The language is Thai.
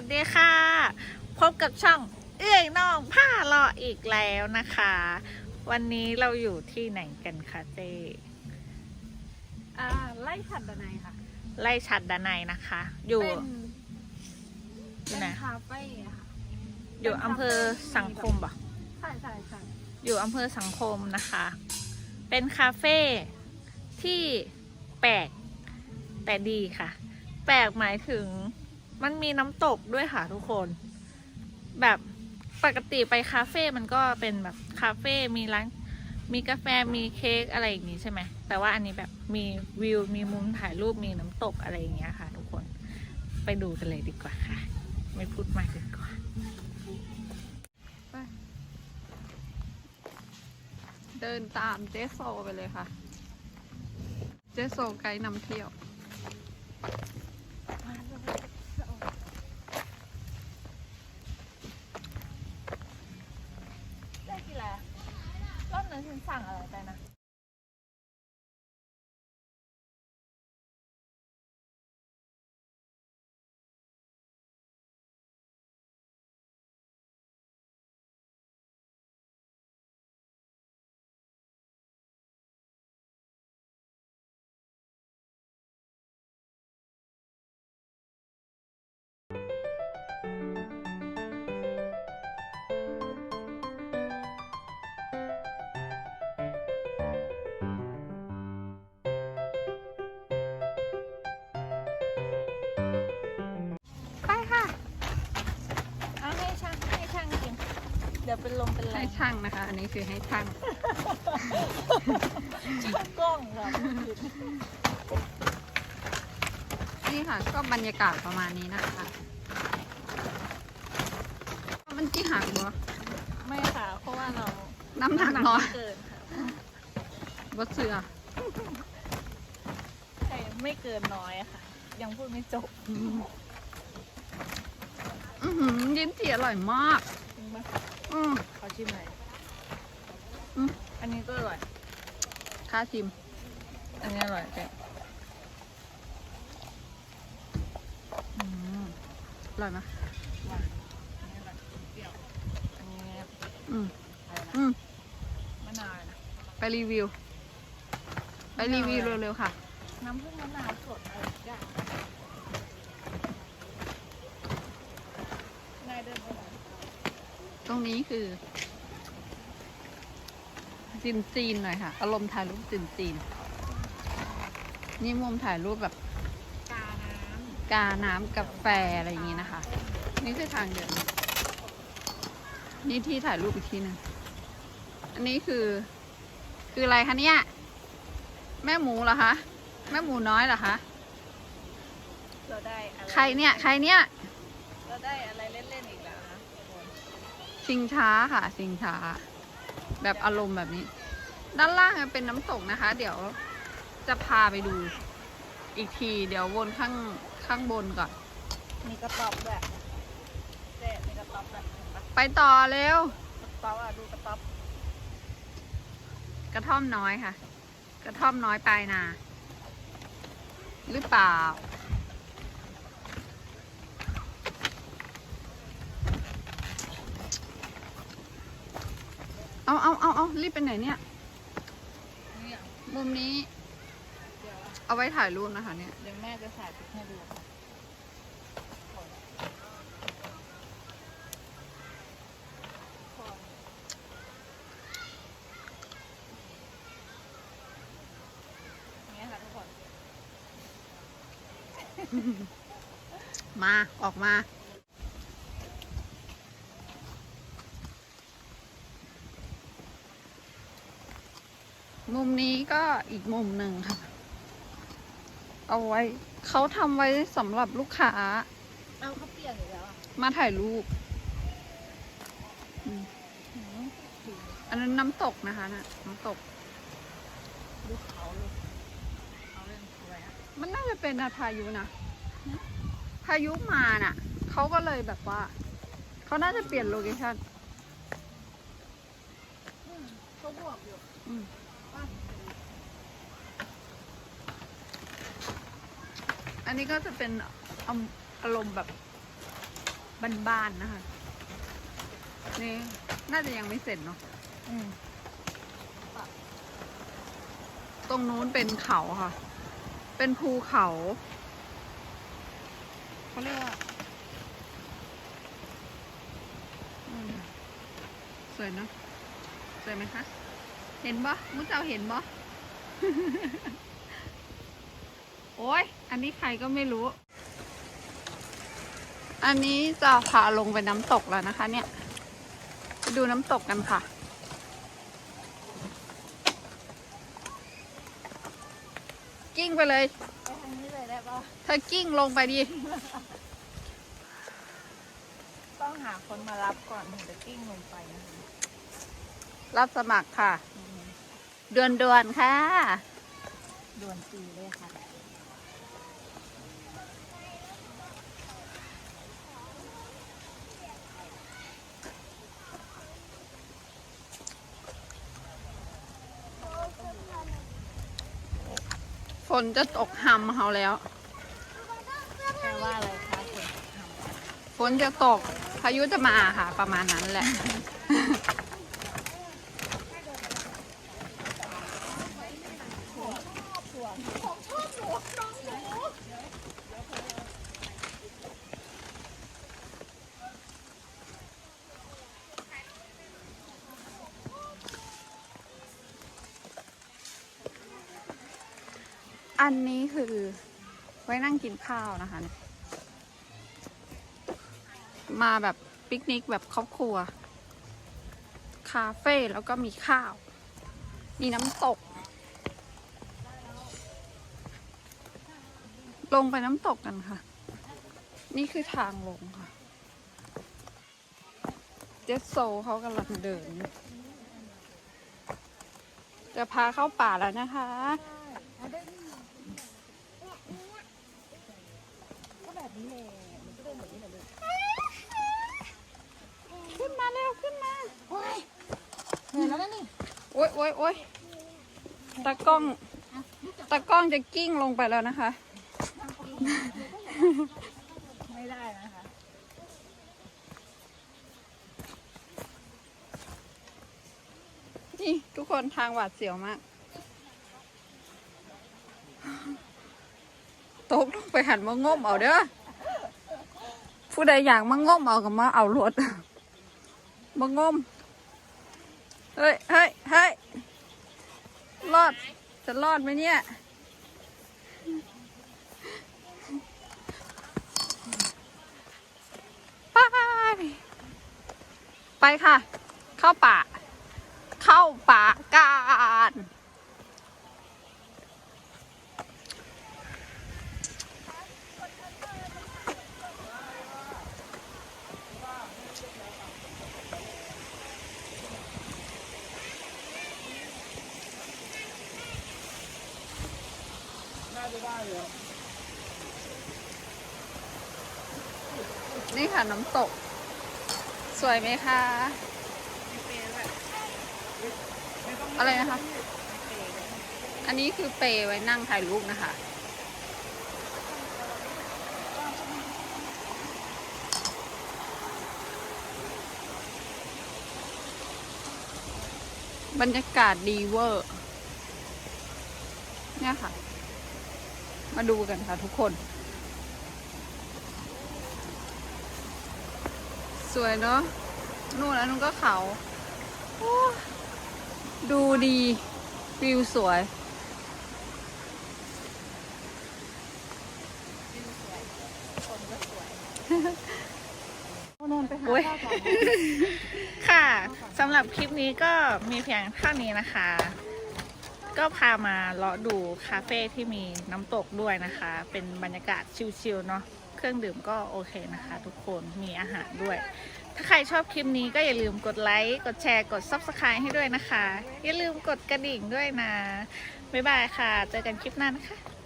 วัสดีค่ะ พบกับช่องเอื้อยน้องผ้ารออีกแล้วนะคะ วันนี้เราอยู่ที่ไหนกันคะเจอ่าไล่ฉัดดนัยค่ะ ไล่ชัดดานในนะคะ อยู่เป็นที่เป็นไหนคาเฟ่อะค่ะอยู่อำเภอสังคมปะใช่ใช่ใช่อยู่อำเภอสังคมนะคะ เป็นคาเฟ่ที่แปลกแต่ดีค่ะ แปลกหมายถึง มันมีน้ำตกด้วยค่ะทุกคน แบบปกติไปคาเฟ่ มันก็เป็นแบบคาเฟ่ มีร้าน มีกาแฟ มีเค้กอะไรอย่างงี้ใช่ไหม แต่ว่าอันนี้แบบมีวิว มีมุมถ่ายรูป มีน้ำตกอะไรอย่างเงี้ยค่ะ ทุกคน ไปดูกันเลยดีกว่าค่ะ ไม่พูดมากดีกว่าเดินตามเจสโซไปเลยค่ะ เจสโซไกด์นำเที่ยว ได้กี่แล้ว รอบนั้นฉันสั่งอะไรไปนะ เดี๋ยวเป็นลมเป็นแรให้งช่างนะคะ อันนี้คือให้ช่าง ช่างกล้องค่ะนี่ค่ะ ก็บรรยากาศประมาณนี้นะคะมันที่หักบ่ไม่ค่ะ เพราะว่าเราน้ำหนักน้อยไม่เกินค่ะบ่เสือใช่ไม่เกินน้อยอะค่ะ ยังพูดไม่จบอืมอื้อหือยิ้มจีอร่อยมากจริงปะ อืมขอชิมหน่อยอืมอันนี้ก็อร่อย ค่าชิม อันนี้อร่อยแกอืมอร่อยไหมหวานอันนี้อร่อยเปรี้ยวอันนี้อืมอะไรนะอืมมะนาวนะไปรีวิว ไปรีวิวเร็วๆค่ะ น้ำผึ้งมะนาวสดอะไรสักอย่างนายเดินไปไหน ตรงนี้คือจีนจีนๆหน่อยค่ะ อารมณ์ถ่ายรูปจีนจีนๆนี่มุมถ่ายรูปแบบ กาน้กาน้ำกาแฟอะไรอย่างนี้นะคะ นี่คือทางเดินนี่ที่ถ่ายรูปอีกทีหนึ่งอันนี้คือ คืออะไรคะเนี่ย แม่หมูเหรอคะ แม่หมูน้อยเหรอคะำเราได้อะไรใครเนี่ย ใครเนี่ย เราได้อะไรเล่นๆอีกแล้วนะ ชิงช้าค่ะ ชิงช้า แบบอารมณ์แบบนี้ ด้านล่างเป็นน้ำตกนะคะ เดี๋ยวจะพาไปดู อีกทีเดี๋ยววนข้างข้างบนก่อน มีกระต๊อบแบบเจ๊มีกระต๊อบแบบเห็นปะไปต่อเร็ว กระต๊อบอะดูกระต๊อบกระท่อมน้อยค่ะ กระท่อมน้อยปลายนา หรือเปล่า เอาเอาเอาเอารีบไปไหนเนี่ยนี่อะมุมนี้ เดี๋ยวเอาไว้ถ่ายรูปนะคะ เนี่ย เดี๋ยวแม่จะถ่ายคลิปให้ดูอย่างเงี้ยค่ะทุกคน มาออกมา มุมนี้ก็อีกมุมหนึ่งค่ะ เอาไว้เขาทำไว้สำหรับลูกค้า เอาเขาเปลี่ยนอีกแล้วอะมาถ่ายรูปอืมหืมอันนั้นน้ำตกนะคะนะน้ำตกดูเขาเลยเขาเล่นอะไรอะมันน่าจะเป็นอะพายุนะพายุมาน่ะเขาก็เลยแบบว่าเขาน่าจะเปลี่ยนโลเคชั่นอืมเขาบวกอยู่ อืม ป่ะ อันนี้ก็จะเป็นอำอารมณ์แบบบ้านๆนะคะ นี่น่าจะยังไม่เสร็จเนาะอืมตรงนู้นเป็นเขาค่ะ เป็นภูเขาเขาเรียกว่าอืมสวยเนอะสวยไหมคะ เห็นบ่มุ้เจ้าเห็นบ่ โอ้ย อันนี้ใครก็ไม่รู้ อันนี้จะพาลงไปน้ำตกแล้วนะคะ เนี่ย ไปดูน้ำตกกันค่ะ กิ้งไปเลยไปทางนี้เลยได้ปะเธอกิ้งลงไปดิ ต้องหาคนมารับก่อนถึงจะกิ้งลงไปนะคะรับสมัครค่ะเดือนเดือนๆค่ะ ด่วนจีเลยค่ะ นจะตกหำเขาแล้ว แปลว่าอะไรคะฝนจะตกพายุจะมาค่ะ ประมาณนั้นแหละ อันนี้คือไว้นั่งกินข้าวนะคะ มาแบบปิกนิกแบบครอบครัว คาเฟ่แล้วก็มีข้าว มีน้ำตก ลงไปน้ำตกกันค่ะ นี่คือทางลงค่ะ เจสโซเขากำลังเดิน จะพาเข้าป่าแล้วนะคะ ก็แบบนี้เลย มันก็เดินแบบนี้เลยขึ้นมาเร็วขึ้นมาโอ้ยเหนื่อยแล้วนะนี่โอ๊ยโอ๊ยโอ๊ยตากล้องตากล้องจะกิ้งลงไปแล้วนะคะ ไม่ได้นะคะนี่ทุกคนทางหวาดเสียวมาก ตกลงไปหันมางมเอาเด้อ ผู้ใดอยากมางมเอากับมาเอารถมางมเฮ้ยเฮ้ยเฮ้ยรอด จะรอดไหมเนี่ย ไป ไปค่ะ เข้าป่า เข้าป่ากัน นี่ค่ะน้ำตก สวยไหมคะ อะไรนะคะ อันนี้คือเปย์ไว้นั่งถ่ายรูปนะคะ บรรยากาศดีเวอร์ เนี่ยค่ะ มาดูกันค่ะทุกคน สวยเนาะนู่นแล้วนู่นก็เขาโอ้ดูดีวิวสวยนนไปหาโอ๊ยข้าวก่อนค่ะสำหรับคลิปนี้ก็มีเพียงเท่านี้นะคะ ก็พามาเลาะดูคาเฟ่ที่มีน้ำตกด้วยนะคะ เป็นบรรยากาศชิลๆเนาะ เครื่องดื่มก็โอเคนะคะ ทุกคนมีอาหารด้วย ถ้าใครชอบคลิปนี้ก็อย่าลืมกดไลค์กดแชร์กด Subscribe ให้ด้วยนะคะ อย่าลืมกดกระดิ่งด้วยนะ บ๊ายบายค่ะ เจอกันคลิปหน้านะคะ